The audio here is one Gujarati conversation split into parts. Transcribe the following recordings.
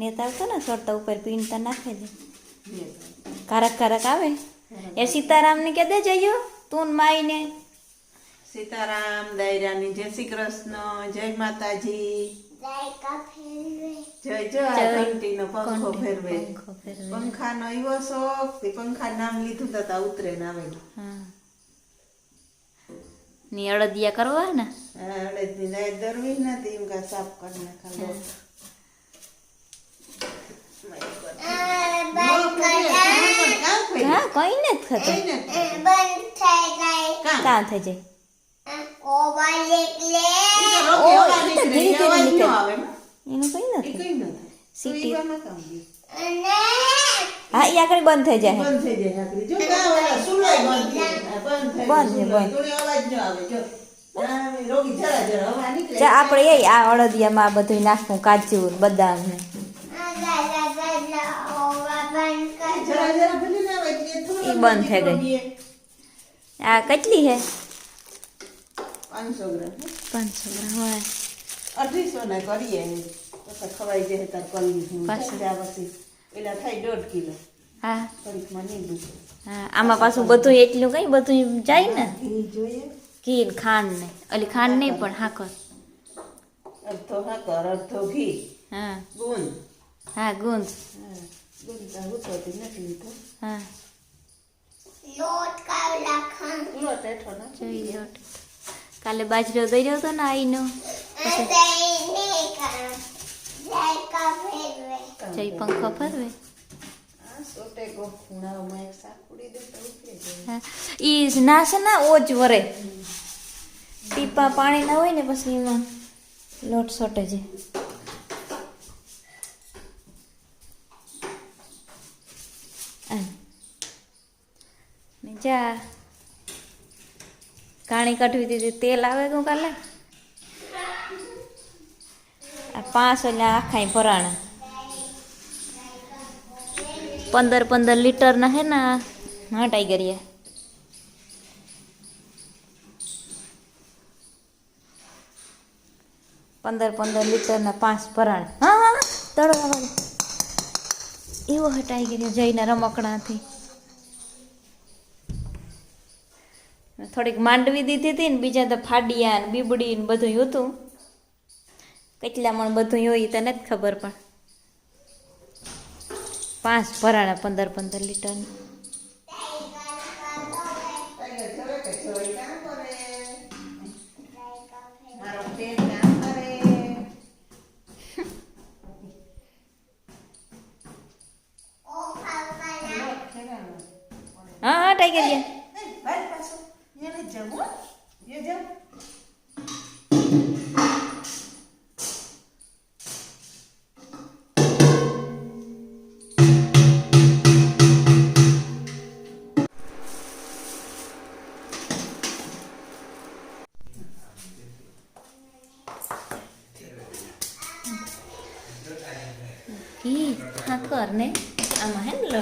નેતા આવતો ને સોરતા ઉપર પીણતા નાખે છે. કારક કારક આવે. એ સીતારામને કે દે જઈયો તું માઈને. સીતારામ દાયરાની જય શ્રી કૃષ્ણ જય માતાજી. જય જય ઘંટીનો પંખો ફેરવે. પંખાનો એવો શોખ તે પંખા નામ લીધું તો તા ઉતરે ને આવે. ની અડદિયા કરવા ને? અડદની દરવી નથી એમ કા સાફ કરી નાખા લોટ હા કઈ ને જ કાં થઈ જાય ઓ, એ તો ધીરે ધીરે નીકળે. એનું કઈ નથી સીટી. હા એ આગળ બંધ થઈ જાય બંધ આપણે એ આ અડદિયામાં આ બધું નાખવું કાજુ બદામ ને જરા જરા ભલે ના આવે એટલે થોડો ઈ બંધ થઈ ગઈ. દીકરો આ કેટલી હે પાંચસો ગ્રામ હે. પાંચસો ગ્રામ હોય અઢીસો ના કરીએ પછી ખવાઈ જાય તાર કલની પાછું. ત્યાં પછી પેલા થાય દોઢ કિલો હા ઘડીકમાં નીંદું હા આમાં પાછું બધું એટલું કઈ? બધું જાય ને? ઘી જોઈએ। ઘી ને ખાંડ ને? અલી ખાંડ નહીં પણ હાકર અડધો હાકર અડધો ઘી। હા। ગુંદ હા ગુંદ હા તો લોટ કાલે બાજરો દઈ રહ્યો હતો ને આઈનો. જઈ પંખો ફરવે. તો જાય ઈ ના છે ને ઓજ વરે. ટીપા પાણી ના હોય ને પછી એમાં લોટ સોટે છે. જા કાણી કાઢવી દીધી. તેલ આવે તું કાલે? આ પાંચ એટલે આખા ભરાણા. પંદર પંદર લીટરના હે ના હા ટાઈગરિયા પંદર પંદર લીટરના પાંચ ભરાણ. હા તળવા વાળું. એવો હટાઈ ગયો જઈને રમકડાથી. થોડીક માંડવી દીધી હતી ને બીજા તો ફાડિયા ને બીબડી ને બધું હતું. કેટલા મણ બધું હોય તને નથી ખબર પણ. પાંચ ભરાણા પંદર પંદર લીટરના હા હા, ટાઈગર જોઈ એને જવું એ જાવ ઈ હા કર ને. આમાં હે ને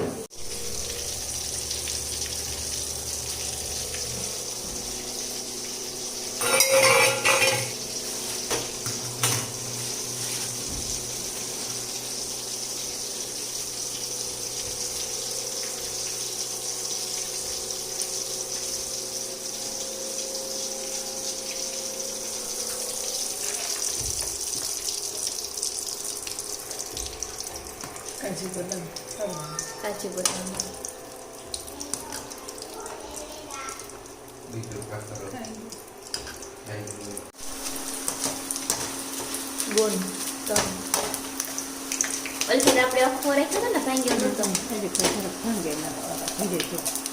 કાજુ બદામ. કાચું બદામ ગોળ તલ ઓલથી આપણે આખો રાખ્યો હતો ને ભાંગ્યો નતો હજી ભાંગે.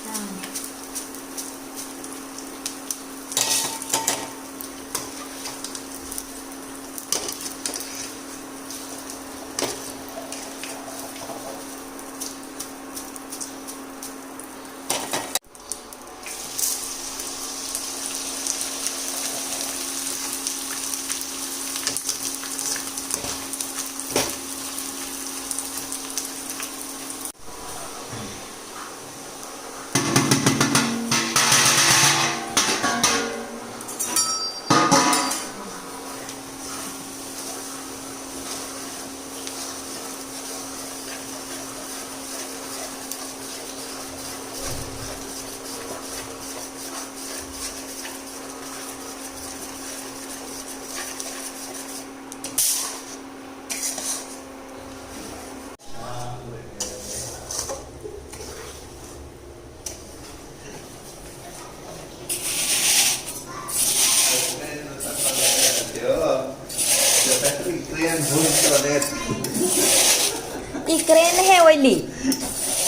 ઈ ક્રેન હે ઓઈલી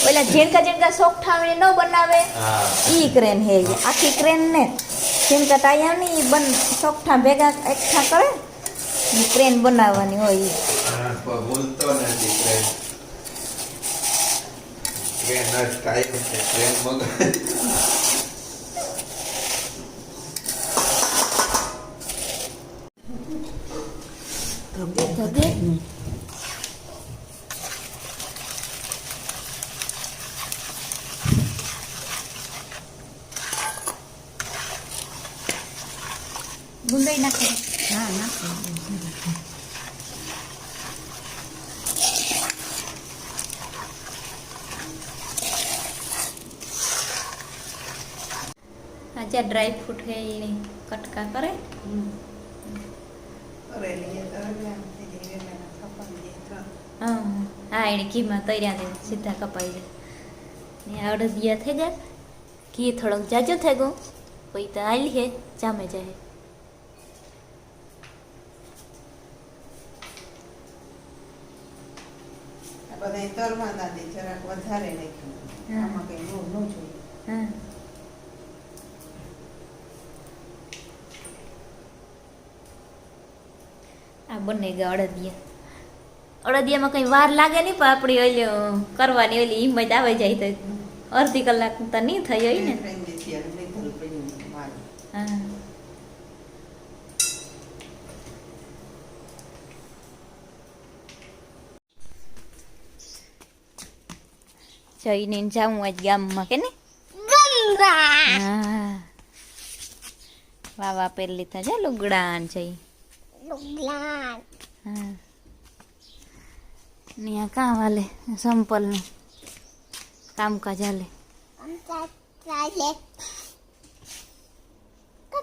ઓલા ઝીણકા ઝીણકા સોગઠામણી ન બનાવે ઈ ક્રેન હે. આખી ક્રેન ને ઝીણકા ટાયા ની બન સોગઠા ભેગા એકઠા કરે ઈ ક્રેન બનાવવાની હોય ઈ. ભૂલતો નથી ક્રેન ક્રેન જ કાયમ છે ક્રેન મગાવી તો દે. ગુંદાઈ નાખે હા ના આ ડ્રાય ફ્રૂટ હે એની કટકા કરે એ જાય. હા એને ઘીમાં તૈયાર દે સીધા કપાઈ દે ને અડદિયા થઈ ગયા ઘી થોડોક જાજો થઈ ગયો કોઈ તો આલી હે જામે જાય બધા તરવા દાદે જરાક વધારે નાખ્યું આમાં કઈ ન જોઈએ હા બંને ગયા અડદિયા. અડદિયામાં કઈ વાર લાગે નહીં પણ આપણી ઓલી કરવાની ઓલી હિંમત આવે જાય તો અડધી કલાક તો નહીં થઈ હોય ને. હા. જઈને જાઉં આજ ગામમાં કે ને વાવા પહેરી લીધા લુગડા લુગડાન ને કામ હાલે સંપલનું કામકાજ હાલે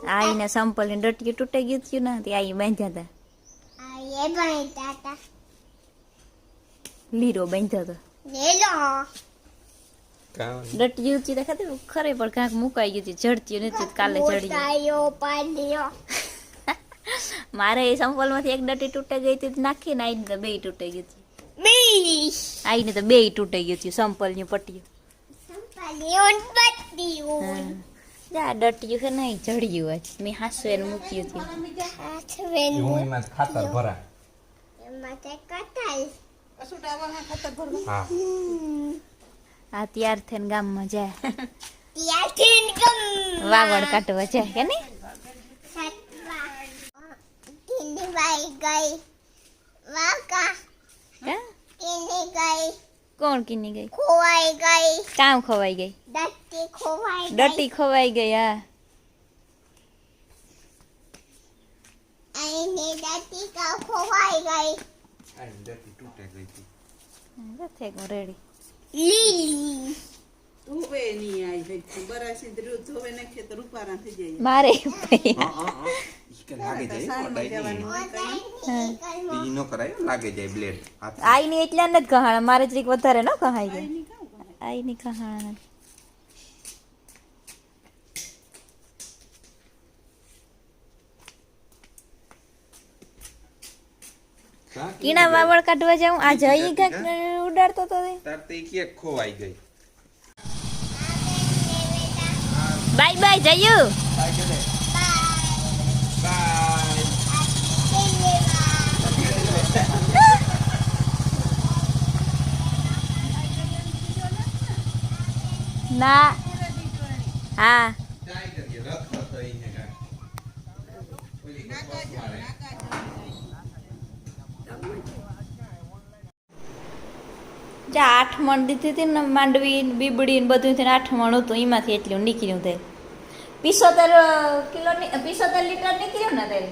આઈને સંપલની ડટીયું તૂટી ગયું થયું ને તે આઈ બાંધ્યા હતા લીરો બાંધ્યો હતો દેખાતું ખરે પણ કાંક મુકાઈ ગયું હતું જડતી નથી કાલે ચડી ગયું મારે એ સંપલમાંથી એક ડટી તૂટી ગઈ હતી તો નાખીને આઈને તો બે તૂટી ગઈ હતી. આઈને તો બે તૂટી ગયું હતી સંપલની પટ્ટીયું હા. જા ડટીયું કે નહીં જડ્યું આજ મેં હાસુ એને મૂક્યું. હતું ખાતર ભરા આ ત્યાર થઈને ગામમાં જાય. વાવડ કાઢવા જાય કે નહીં? હા? કોણ કીની ગઈ? ખોવાઈ ગઈ. કામ ખવાઈ ગઈ. ડટ્ટી ખોવાઈ ગઈ. ડટ્ટી ખવાઈ ગઈ હા. આઈને ડટ્ટી કા ખોવાઈ ગઈ. આ ડટ્ટી તૂટે ગઈ હતી. થઈ ગયું રેડી. લીલી. ભાઈ મારે ભાઈ કે લાગે જાય સાંજમાં નહીં. ઈ નો કરાય લાગે જાય બ્લેડ આઈ ની એટલા નથી કહાણા મારે જરીક વધારે ન કહાય ગઈ આઈ ની કહાણા કીણા વાવડ કાઢવા જાઉં? આ જઈ કાંઈક ઉડાડતો તો તે. તાર તે કે ખોવાઈ ગઈ. બાય બાય જયું. ના. હા. તો. ચા આઠ મણ દીધી હતી ને માંડવી બીબડી ને બધું થઈને આઠ મણ હતું એમાંથી એટલું નીકળ્યું તેલ પિસોતેર કિલો પિસોતેર લીટર નીકળ્યું ને તેલ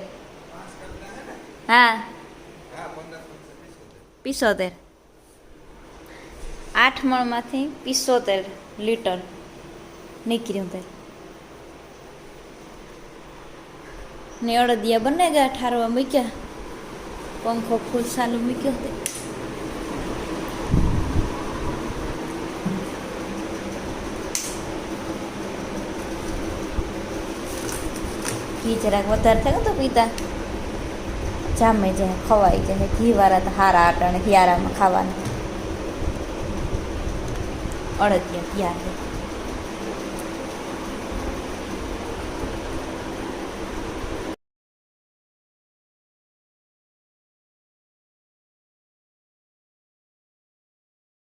હા. પિસોતેર. આઠ મણમાંથી પિસોતેર. લીટર નીકળ્યું તેલ ને અડદિયા બને ગયા ઠારવા મૂક્યા. પંખો ફૂલ ચાલુ મૂક્યો તે ઘી જરાક વધારે થાય તો પીતા. જામે જાય, ખવાઈ જાય. ઘી વાળા તો હારા આટાણે ઘિયારામાં ખાવાના. અડદિયા તૈયાર